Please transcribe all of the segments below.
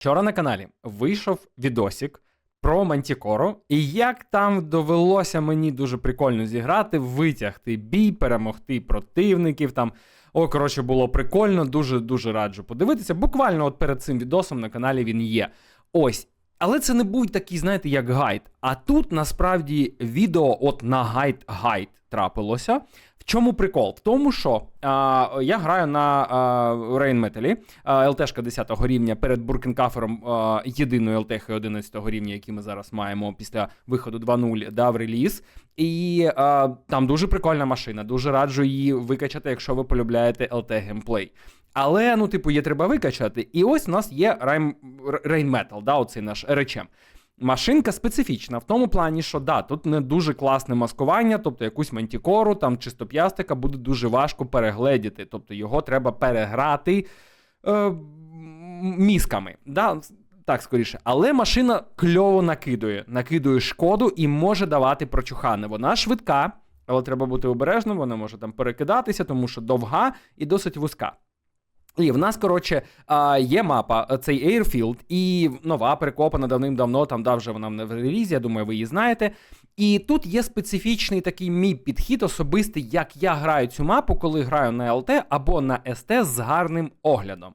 Вчора на каналі вийшов відосік про Мантікору, і як там довелося мені дуже прикольно зіграти, витягти бій, перемогти противників. Там о, коротше, було прикольно, дуже дуже раджу подивитися. Буквально от перед цим відосом на каналі він є. Ось. Але це не будь такий, знаєте, як гайд. А тут насправді відео от на гайд-гайд трапилося. В чому прикол? В тому, що а, я граю на Рейнметалі, ЛТшка 10 рівня перед Буркенкафером а, єдиною ЛТХ 11 рівня, які ми зараз маємо після виходу 2.0 дав реліз. І а, там дуже прикольна машина. Дуже раджу її викачати, якщо ви полюбляєте ЛТ геймплей. Але, ну, типу, її треба викачати. І ось у нас є Рейнметал, да, оцей наш РЧМ. Машинка специфічна в тому плані, що да, тут не дуже класне маскування, тобто якусь мантікору, там чистоп'ястика буде дуже важко перегледіти. Тобто його треба переграти е, мізками. Да? Так, скоріше. Але машина кльово накидує, накидує шкоду і може давати прочухани. Вона швидка, але треба бути обережним, вона може там перекидатися, тому що довга і досить вузька. І в нас, коротше, є мапа, цей Airfield, і нова перекопана давним-давно, там дав вже вона в релізі, я думаю, ви її знаєте. І тут є специфічний такий мій підхід особистий, як я граю цю мапу, коли граю на ЛТ або на СТ з гарним оглядом.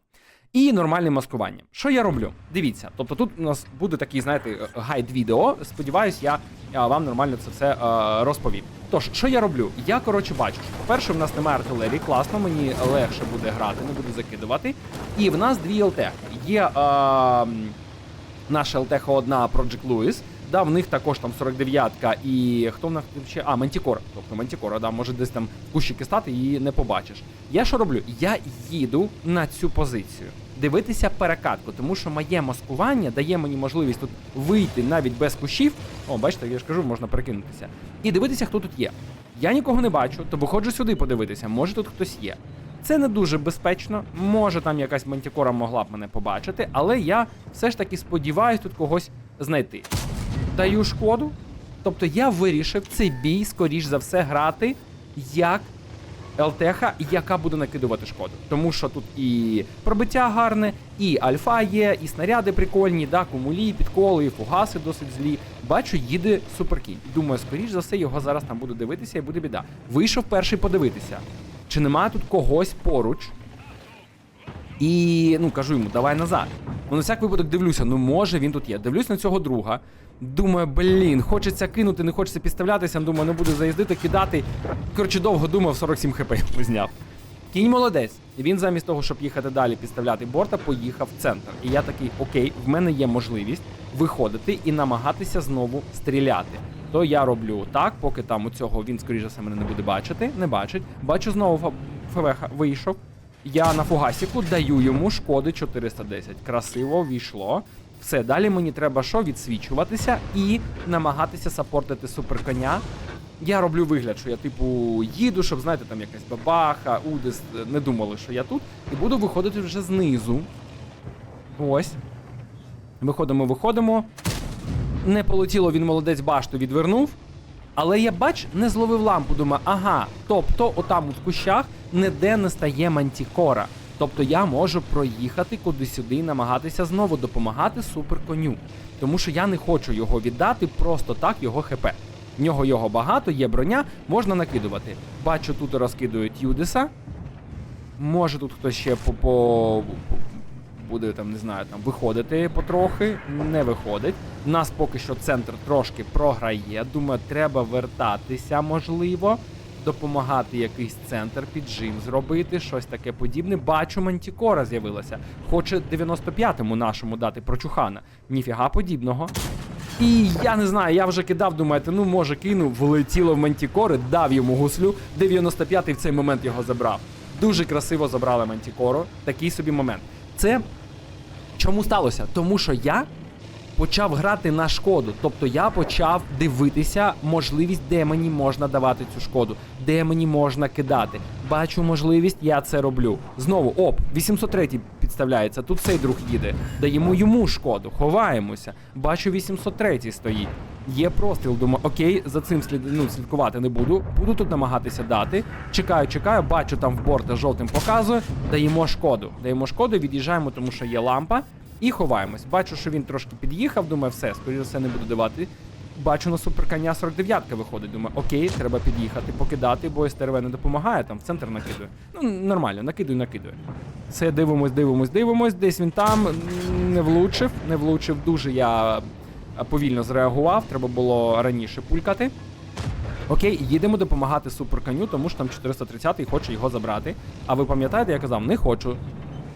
І нормальним маскуванням. Що я роблю? Дивіться, тобто тут у нас буде такий, знаєте, гайд відео. Сподіваюсь, я вам нормально це все розповім. Тож, що я роблю? Я, коротше, бачу, що, по-перше, в нас немає артилерії, класно, мені легше буде грати, не буду закидувати. І в нас дві ЛТ. Є е, наша ЛТХ одна Project Louis, Да, в них також там 49-ка і хто в них ще? А, Мантікора. Тобто Мантікора, да, може десь там кущики стати і не побачиш. Я що роблю? Я їду на цю позицію. Дивитися перекатку, тому що моє маскування дає мені можливість тут вийти навіть без кущів. О, бачите, я ж кажу, можна перекинутися. І дивитися, хто тут є. Я нікого не бачу, то виходжу сюди подивитися, може тут хтось є. Це не дуже безпечно, може там якась мантікора могла б мене побачити, але я все ж таки сподіваюся тут когось знайти даю шкоду. Тобто я вирішив цей бій, скоріш за все, грати як ЛТХ, яка буде накидувати шкоду. Тому що тут і пробиття гарне, і альфа є, і снаряди прикольні, да, кумулі, підколи, і фугаси досить злі. Бачу, їде суперкінь. Думаю, скоріш за все, його зараз там буду дивитися і буде біда. Вийшов перший подивитися. Чи немає тут когось поруч? І ну кажу йому, давай назад. Ну, на всяк випадок дивлюся, ну може він тут є. Дивлюсь на цього друга. Думаю, блін, хочеться кинути, не хочеться підставлятися. Думаю, не буду заїздити, кидати. Коротше, довго думав, 47 хп зняв. Кінь молодець. І він замість того, щоб їхати далі, підставляти борта, поїхав в центр. І я такий, окей, в мене є можливість виходити і намагатися знову стріляти. То я роблю так, поки там у цього він, скоріше все, мене не буде бачити, не бачить. Бачу, знову ФВХ вийшов. Я на фугасіку даю йому шкоди 410. Красиво війшло. Все, далі мені треба що? Відсвічуватися і намагатися сапортити суперконя. Я роблю вигляд, що я, типу, їду, щоб, знаєте, там якась бабаха, Удис, не думали, що я тут. І буду виходити вже знизу. Ось. Виходимо, виходимо. Не полетіло, він молодець башту відвернув. Але я бач, не зловив лампу, думаю, ага, тобто, отам у кущах ніде не стає мантікора. Тобто я можу проїхати куди-сюди і намагатися знову допомагати суперконю. Тому що я не хочу його віддати просто так, його ХП. В нього його багато, є броня, можна накидувати. Бачу, тут розкидують Юдиса. Може тут хтось ще по, по буде там, не знаю, там виходити потрохи, не виходить. У нас поки що центр трошки програє. Думаю, треба вертатися, можливо, допомагати якийсь центр, піджим зробити, щось таке подібне. Бачу, Мантікора з'явилася. Хоче 95-му нашому дати прочухана. Ніфіга подібного. І я не знаю, я вже кидав, думаєте, ну може кину, влетіло в Мантікори, дав йому гуслю. 95-й в цей момент його забрав. Дуже красиво забрали Мантікору. Такий собі момент. Це чому сталося? Тому що я почав грати на шкоду. Тобто я почав дивитися можливість, де мені можна давати цю шкоду, де мені можна кидати. Бачу можливість, я це роблю. Знову, оп, 803 підставляється. Тут цей друг їде. Даємо йому шкоду, ховаємося. Бачу, 803 стоїть. Є простріл, думаю, окей, за цим слід, ну, слідкувати не буду. Буду тут намагатися дати. Чекаю, чекаю, бачу там в борта жовтим показує. Даємо шкоду. Даємо шкоду, від'їжджаємо, тому що є лампа. І ховаємось. Бачу, що він трошки під'їхав, думаю, все, скоріше все, не буду давати. Бачу на суперконя 49-ка виходить. Думаю, окей, треба під'їхати, покидати, бо СТРВ не допомагає, там в центр накидує. Ну, нормально, накидує, накидує. Це дивимось, дивимось, дивимось. Десь він там не влучив, не влучив. Дуже я повільно зреагував, треба було раніше пулькати. Окей, їдемо допомагати суперконю, тому що там 430-й хоче його забрати. А ви пам'ятаєте, я казав, не хочу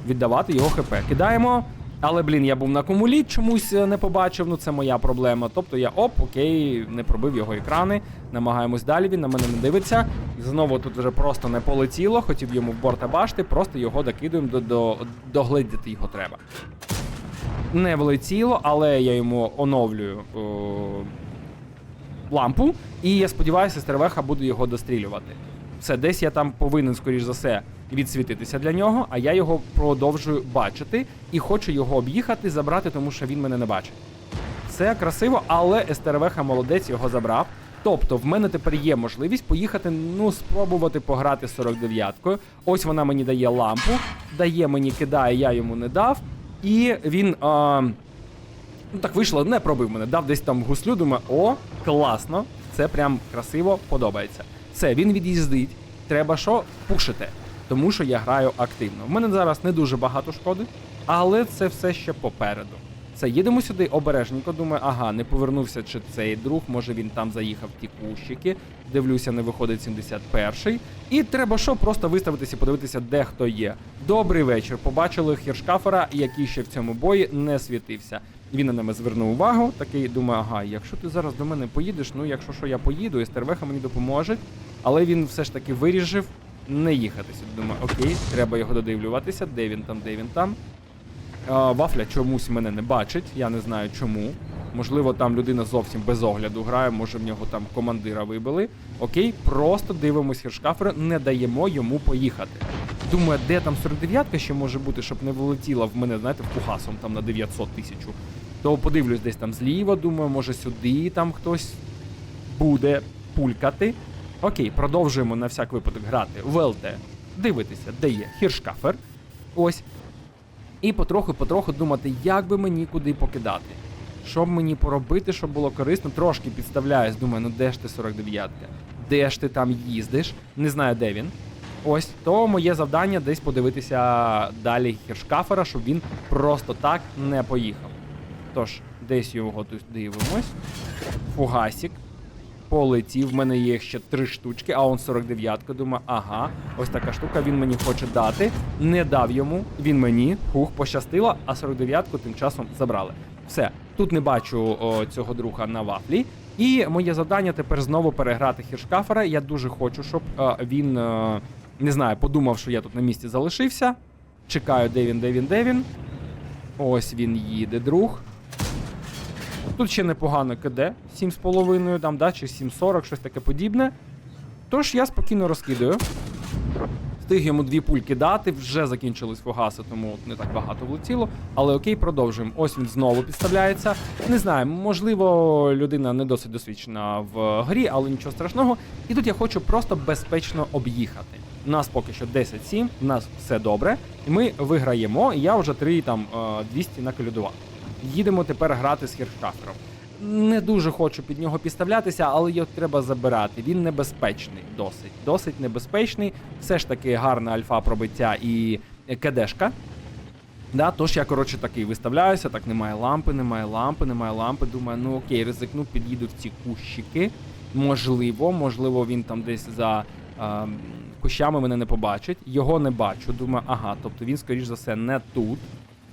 віддавати його ХП. Кидаємо. Але, блін, я був на кумулі, чомусь е, не побачив, ну це моя проблема. Тобто я оп, окей, не пробив його екрани, намагаємось далі, він на мене не дивиться. Знову тут вже просто не полетіло, хотів йому в борта башти, просто його докидуємо, до, до, догледіти його треба. Не влетіло, але я йому оновлюю о, лампу, і я сподіваюся, стервеха буде його дострілювати. Все, десь я там повинен, скоріш за все, відсвітитися для нього, а я його продовжую бачити і хочу його об'їхати, забрати, тому що він мене не бачить. Це красиво, але СТРВХ молодець його забрав. Тобто, в мене тепер є можливість поїхати, ну, спробувати пограти 49-кою. Ось вона мені дає лампу, дає мені кидає, я йому не дав. І він. А, Ну так вийшло, не пробив мене. Дав десь там гуслю, думаю, о, класно, це прям красиво подобається. Все, він від'їздить. Треба що? Пушити. Тому що я граю активно. В мене зараз не дуже багато шкоди, але це все ще попереду. Все, їдемо сюди обережненько. Думаю, ага, не повернувся чи цей друг, може він там заїхав ті кущики. Дивлюся, не виходить 71-й. І треба що? Просто виставитися подивитися, де хто є. Добрий вечір. Побачили хіршкафера, який ще в цьому бої не світився. Він на мене звернув увагу, такий думаю, ага, якщо ти зараз до мене поїдеш, ну якщо що я поїду, і стервеха мені допоможе. Але він все ж таки вирішив не їхати. Думаю, окей, треба його додивлюватися, де він там, де він там. А, Вафля чомусь мене не бачить, я не знаю чому. Можливо, там людина зовсім без огляду грає, може в нього там командира вибили. Окей, просто дивимось хершкафера, не даємо йому поїхати. Думаю, де там 49-ка ще може бути, щоб не вилетіла в мене, знаєте, в пухасом там на 900 тисячу. То подивлюсь десь там зліва, думаю, може сюди там хтось буде пулькати. Окей, продовжуємо на всяк випадок грати в ЛТ. Дивитися, де є хіршкафер. Ось. І потроху-потроху думати, як би мені куди покидати. Що б мені поробити, щоб було корисно. Трошки підставляюсь, думаю, ну де ж ти 49-ка? Де ж ти там їздиш? Не знаю, де він. Ось, то моє завдання десь подивитися далі хіршкафера, щоб він просто так не поїхав. Тож, десь його тут дивимось. Фугасік. Полетів, в мене є ще три штучки, а он 49-ка. Думаю, ага, ось така штука, він мені хоче дати. Не дав йому, він мені, хух, пощастило, а 49-ку тим часом забрали. Все, тут не бачу о, цього друга на вафлі. І моє завдання тепер знову переграти хіршкафера. Я дуже хочу, щоб е, він, е, не знаю, подумав, що я тут на місці залишився. Чекаю, де він, де він, де він. Ось він їде, друг. Тут ще непогано КД, 7,5 там, да, чи 7,40, щось таке подібне. Тож я спокійно розкидаю. Встиг йому дві пульки дати, вже закінчились фугаси, тому не так багато влетіло. Але окей, продовжуємо. Ось він знову підставляється. Не знаю, можливо, людина не досить досвідчена в грі, але нічого страшного. І тут я хочу просто безпечно об'їхати. У нас поки що 10-7, у нас все добре. І ми виграємо. І я вже 3 там е, 200 наколюдував. Їдемо тепер грати з хіршкафером. Не дуже хочу під нього підставлятися, але його треба забирати. Він небезпечний, досить. Досить небезпечний. Все ж таки гарна альфа пробиття і кедешка. Да, тож я, коротше, такий виставляюся, так немає лампи, немає лампи, немає лампи. Думаю, ну окей, ризикну, під'їду в ці кущики. Можливо, можливо, він там десь за а, кущами мене не побачить. Його не бачу. Думаю, ага, тобто він, скоріш за все, не тут.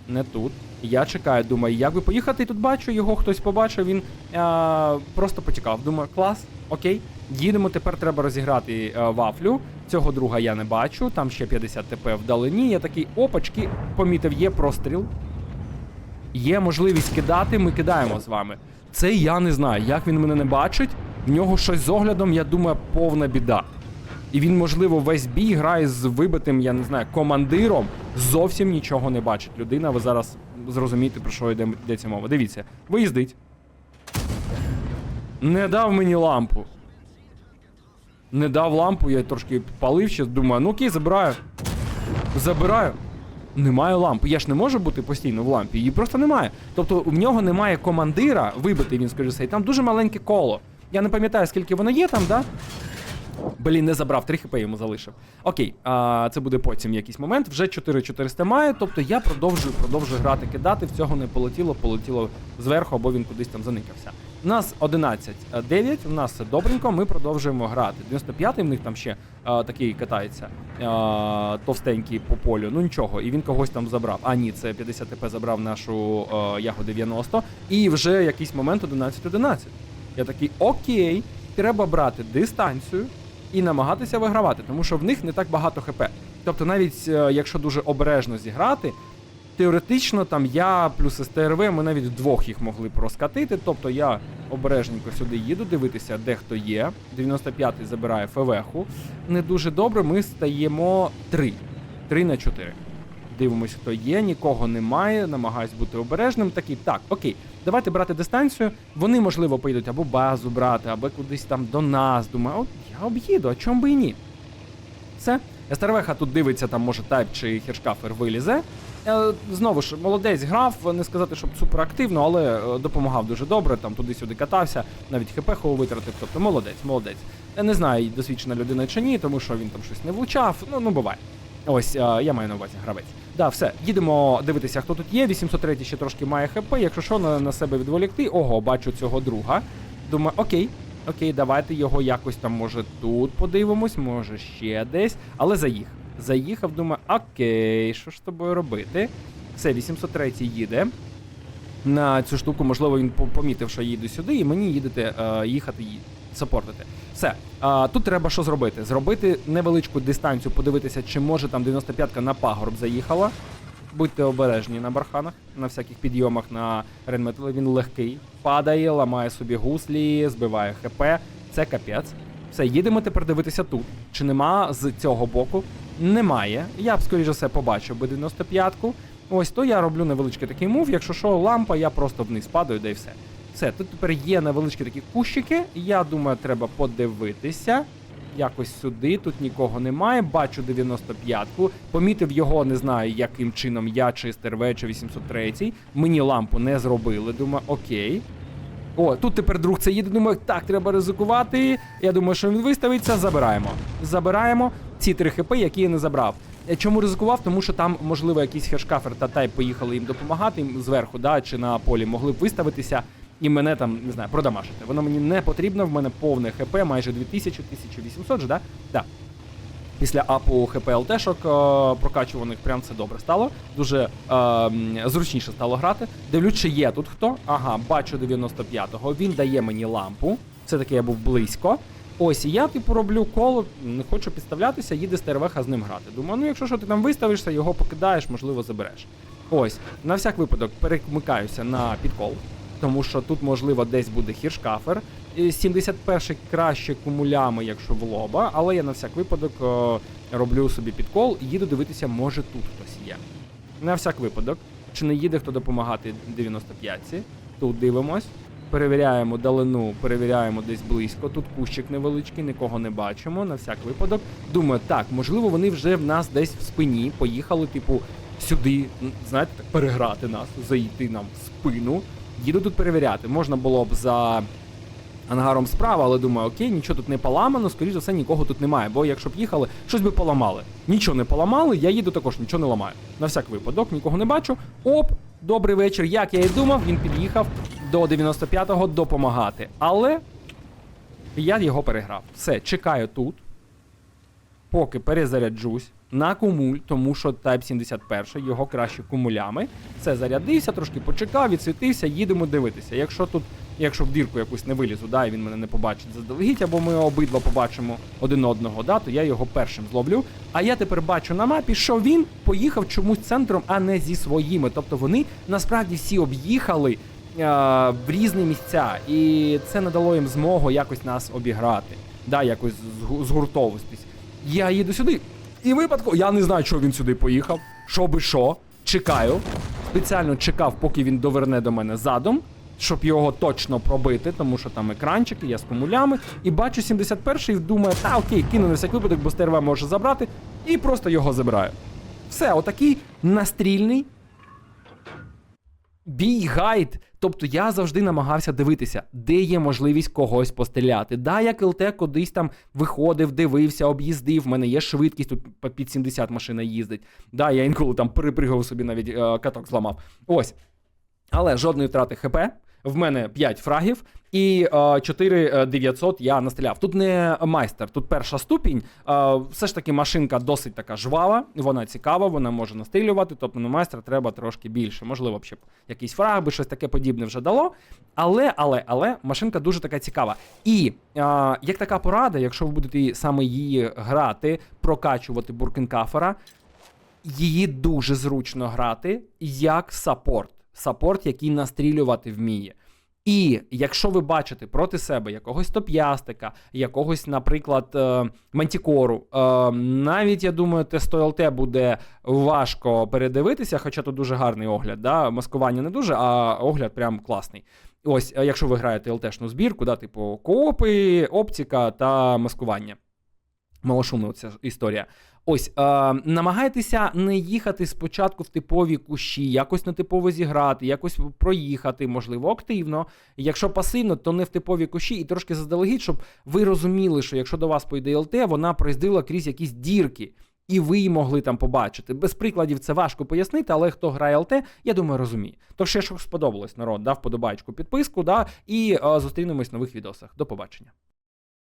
Не тут. Я чекаю, думаю, як би поїхати, і тут бачу, його хтось побачив, він а, просто потікав. Думаю, клас, окей. Їдемо, тепер треба розіграти а, вафлю. Цього друга я не бачу, там ще 50 ТП вдалині. Я такий опачки, помітив, є простріл. Є можливість кидати, ми кидаємо з вами. Це я не знаю, як він мене не бачить. В нього щось з оглядом, я думаю, повна біда. І він, можливо, весь бій грає з вибитим, я не знаю, командиром. Зовсім нічого не бачить. Людина, ви зараз зрозумієте, про що йде, йдеться мова. Дивіться, виїздить. Не дав мені лампу. Не дав лампу, я трошки палив ще, думаю, ну окей, забираю. Забираю. Немає лампи. Я ж не можу бути постійно в лампі, її просто немає. Тобто в нього немає командира, вибити він, скажімо, і там дуже маленьке коло. Я не пам'ятаю, скільки воно є там, да? Блін, не забрав, 3 хп йому залишив. Окей, а, це буде потім якийсь момент. Вже 4400 має, тобто я продовжую, продовжую грати, кидати. В цього не полетіло, полетіло зверху, або він кудись там заникався. У нас 11-9, у нас все добренько, ми продовжуємо грати. 95-й в них там ще а, такий катається, а, товстенький по полю. Ну нічого, і він когось там забрав. А ні, це 50 ТП забрав нашу а, Ягу 90. І вже якийсь момент 11-11. Я такий, окей, треба брати дистанцію і намагатися вигравати, тому що в них не так багато ХП. Тобто, навіть е, якщо дуже обережно зіграти, теоретично там я плюс СТРВ, ми навіть вдвох їх могли б розкатити. Тобто я обережненько сюди їду, дивитися, де хто є. 95-й забирає ФВХу. Не дуже добре, ми стаємо 3. 3 на 4. Дивимось, хто є, нікого немає, намагаюсь бути обережним. Такий, так, окей, давайте брати дистанцію. Вони, можливо, поїдуть або базу брати, або кудись там до нас. Думаю, от я об'їду, а чому би і ні? Все. Стервеха тут дивиться, там може тайп чи хершкафер вилізе. Е, Знову ж, молодець грав, не сказати, щоб супер активно, але е, допомагав дуже добре, там туди-сюди катався, навіть хову витратив. Тобто молодець, молодець. Я не знаю, досвідчена людина чи ні, тому що він там щось не влучав. Ну, ну буває. Ось, е, я маю на увазі гравець. Да, все, їдемо дивитися, хто тут є. 803 ще трошки має хп. Якщо що, на, на себе відволікти. Ого, бачу цього друга. Думаю, окей, окей, давайте його якось там, може, тут подивимось, може ще десь. Але заїхав. Заїхав, думаю, окей, що ж з тобою робити? Все, 803 їде. На цю штуку, можливо, він по- помітив, що їду сюди, і мені їдете е, їхати і саппортити. Все. А, тут треба що зробити? Зробити невеличку дистанцію, подивитися, чи може там 95-ка на пагорб заїхала. Будьте обережні на барханах, на всяких підйомах на ренметали. Він легкий, падає, ламає собі гуслі, збиває ХП. Це капець. Все, їдемо тепер дивитися тут. Чи нема з цього боку? Немає. Я б, скоріше все, побачив би 95-ку. Ось то я роблю невеличкий такий мув. Якщо що, лампа, я просто вниз падаю, да і все. Все, тут тепер є невеличкі такі кущики. Я думаю, треба подивитися. Якось сюди, тут нікого немає. Бачу 95-ку. Помітив його, не знаю, яким чином я чи СТРВ, чи 803. Мені лампу не зробили. Думаю, окей. О, тут тепер друг це їде. Думаю, так, треба ризикувати. Я думаю, що він виставиться. Забираємо. Забираємо ці три хп, які я не забрав. Е, Чому ризикував? Тому що там, можливо, якийсь хешкафер та тайп поїхали їм допомагати їм зверху, да, чи на полі могли б виставитися і мене там, не знаю, продамажити. Воно мені не потрібно, в мене повне хп, майже 2000, 1800 же, да? Да. Після апу ХП ЛТшок е, прокачуваних прям це добре стало. Дуже е, зручніше стало грати. Дивлюсь, чи є тут хто. Ага, бачу 95-го. Він дає мені лампу. Все-таки я був близько. Ось, і я типу роблю коло, не хочу підставлятися, їде стервеха з ним грати. Думаю, ну якщо що ти там виставишся, його покидаєш, можливо, забереш. Ось, на всяк випадок перемикаюся на підкол, тому що тут, можливо, десь буде хіршкафер. І 71-й краще кумулями, якщо в лоба, але я на всяк випадок е, роблю собі підкол і їду дивитися, може тут хтось є. На всяк випадок, чи не їде хто допомагати 95-ці. Тут дивимось. Перевіряємо далину, перевіряємо десь близько. Тут кущик невеличкий, нікого не бачимо. На всяк випадок. Думаю, так, можливо, вони вже в нас десь в спині поїхали, типу, сюди, знаєте, так, переграти нас, зайти нам в спину. Їду тут перевіряти. Можна було б за ангаром справа, але думаю, окей, нічого тут не поламано, скоріш за все, нікого тут немає. Бо якщо б їхали, щось би поламали. Нічого не поламали, я їду також, нічого не ламаю. На всяк випадок, нікого не бачу. Оп, добрий вечір. Як я і думав, він під'їхав до 95-го допомагати. Але я його переграв. Все, чекаю тут. Поки перезаряджусь на кумуль, тому що Type 71 його краще кумулями. Все зарядився, трошки почекав, відсвітився, їдемо дивитися. Якщо тут, якщо в дірку якусь не вилізу, да, і він мене не побачить заздалегідь, або ми обидва побачимо один одного, да, то я його першим зловлю. А я тепер бачу на мапі, що він поїхав чомусь центром, а не зі своїми. Тобто вони насправді всі об'їхали е, в різні місця, і це не дало їм змогу якось нас обіграти, да, якось згу- згуртовуватись. Я їду сюди. І випадку, я не знаю, чого він сюди поїхав. Що би що. Чекаю. Спеціально чекав, поки він доверне до мене задом, щоб його точно пробити, тому що там екранчики, я з комулями. І бачу 71-й і думаю, та окей, кину на всяк випадок, бо стерва може забрати, і просто його забираю. Все, отакий настрільний бій гайд. Тобто я завжди намагався дивитися, де є можливість когось постріляти. Да, я ЛТ кудись там виходив, дивився, об'їздив. В мене є швидкість, тут під 70 машина їздить. Да, я інколи там перепригав собі навіть е, каток зламав. Ось. Але жодної втрати ХП. В мене 5 фрагів і е, 4 е, 900 я настріляв. Тут не майстер, тут перша ступінь. Е, все ж таки машинка досить така жвава, вона цікава, вона може настрілювати. Тобто на майстра треба трошки більше. Можливо, ще б якийсь фраг би щось таке подібне вже дало. Але, але, але машинка дуже така цікава. І е, як така порада, якщо ви будете саме її грати, прокачувати буркенкафера, її дуже зручно грати як саппорт. Саппорт, який настрілювати вміє. І якщо ви бачите проти себе якогось топ'ястика, якогось, наприклад, е, мантікору, е, навіть я думаю, тесто ЛТ буде важко передивитися, хоча тут дуже гарний огляд. Да? Маскування не дуже, а огляд прям класний. Ось, е, якщо ви граєте ЛТшну збірку, да, типу коопи, оптика та маскування. Малошумна ця історія. Ось, е, намагайтеся не їхати спочатку в типові кущі, якось нетипово зіграти, якось проїхати, можливо, активно. Якщо пасивно, то не в типові кущі і трошки заздалегідь, щоб ви розуміли, що якщо до вас поїде ЛТ, вона проїздила крізь якісь дірки. І ви її могли там побачити. Без прикладів це важко пояснити, але хто грає ЛТ, я думаю, розуміє. Тож, якщо сподобалось народ, дав подобайку, підписку, да, і е, зустрінемось в нових відосах. До побачення.